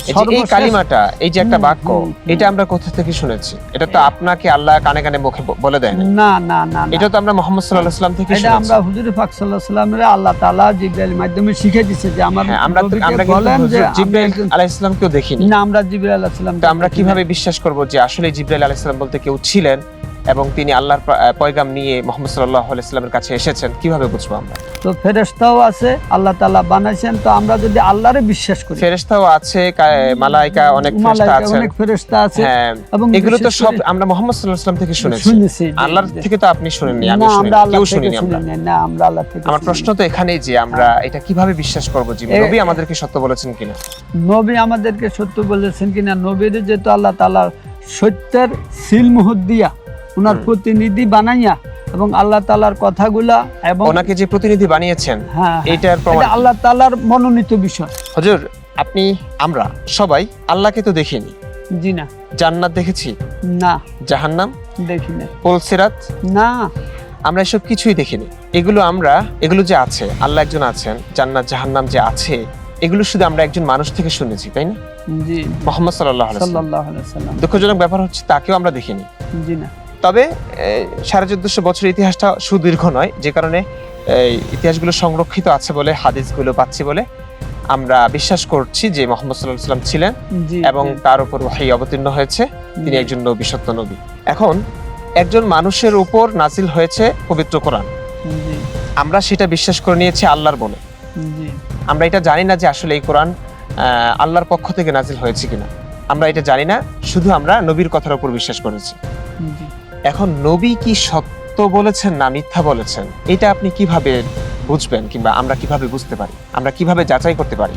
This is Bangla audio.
এই যে এই সর্বশেষ- কালিমাটা এই যে একটা বাক্য হুম, হুম। এটা আমরা কোথা থেকে শুনেছি? এটা তো আপনাকে আল্লাহ কানে কানে মুখে বলে দেয় না না না না না। এটা তো আমরা মোহাম্মদ সাল্লাল্লাহু সাল্লাম থেকে এটা আমরা হুজুর পাক সাল্লাল্লাহু আলাইহি সাল্লামের আল্লাহ তাআলা মাধ্যমে শিখিয়ে দিয়েছে যে আমার হ্যাঁ আমরা বলেন যে একজন- দেখিনি। না আমরা জিবরাইল আলাইহিস সালাম তো আমরা কীভাবে বিশ্বাস করব যে আসলে জিব্রাইল আলাইহিস সালাম বলতে কেউ ছিলেন? এবং তিনি আল্লাহর পয়গাম নিয়ে মোহাম্মদ সাল্লাল্লাহু আলাইহি কাছে এসেছেন। কীভাবে বুঝব আমরা? তো ফেরেশতাও আছে আল্লাহ তাআলা বানাইছেন তো আমরা যদি আল্লাহরে বিশ্বাস করি। ফেরেশতাও আছে মালাইকা অনেক মালাইকা আছেন। অনেক ফেরেশতা আছে। হ্যাঁ এবং এগুলো তো সব আমরা মোহাম্মদ সাল্লাল্লাহু আলাইহি সাল্লাম থেকে শুনেছি। আল্লাহর থেকে তো আপনি শুনেননি আমি না শুনিনি আল্লাহ কেউ শুনিনি আমরা। না আমরা আল্লাহ থেকে আমার প্রশ্ন তো এখানেই যে আমরা এটা কীভাবে বিশ্বাস করব? যে নবী আমাদেরকে সত্য বলেছেন কিনা? নবী আমাদেরকে সত্য বলেছেন কিনা? নবীর যেহেতু আল্লাহ তাআলার সত্যের সিল মোহর দিয়া ওনার প্রতিনিধি বানাইয়া এবং আল্লাহ তাআলার কথাগুলা এবং ওনাকে যে প্রতিনিধি বানিয়েছেন হ্যাঁ হ্যাঁ, প্রমাণ আল্লাহ তাআলার মনোনীত বিষয়। হুজুর আপনি আমরা সবাই আল্লাহকে তো দেখিনি। জি না। জান্নাত দেখেছি? না। জাহান্নাম? দেখি না পুলসিরাত না। আমরা এসব কিছুই দেখিনি। এগুলো আমরা এগুলো যে আছে আল্লাহ একজন আছেন জান্নাত জাহান্নাম যে আছে এগুলো শুধু আমরা একজন মানুষ থেকে শুনেছি তাই না? জি। মোহাম্মদ সাল্লাহ দুঃখজনক ব্যাপার হচ্ছে তাকেও আমরা দেখিনি। জি না। তবে সাড়ে চোদ্দশো বছরের ইতিহাসটা সুদীর্ঘ নয় যে কারণে এই ইতিহাসগুলো সংরক্ষিত আছে বলে হাদিসগুলো পাচ্ছি বলে আমরা বিশ্বাস করছি যে মোহাম্মদ সাল্লাহ সাল্লাম ছিলেন এবং তার উপর ওয়াহী অবতীর্ণ হয়েছে। তিনি একজন নবী সত্য নবী। এখন একজন মানুষের উপর নাজিল হয়েছে পবিত্র কোরআন। আমরা সেটা বিশ্বাস করে নিয়েছি আল্লাহর বলে আমরা এটা জানি না যে আসলে এই কোরআন আহ, আল্লাহর পক্ষ থেকে নাজিল হয়েছে কিনা। আমরা এটা জানি না শুধু আমরা নবীর কথার উপর বিশ্বাস করেছি। এখন নবী কি সত্য বলেছেন না মিথ্যা বলেছেন? এটা আপনি কীভাবে বুঝবেন কিংবা আমরা কীভাবে বুঝতে পারি? আমরা কীভাবে যাচাই করতে পারি?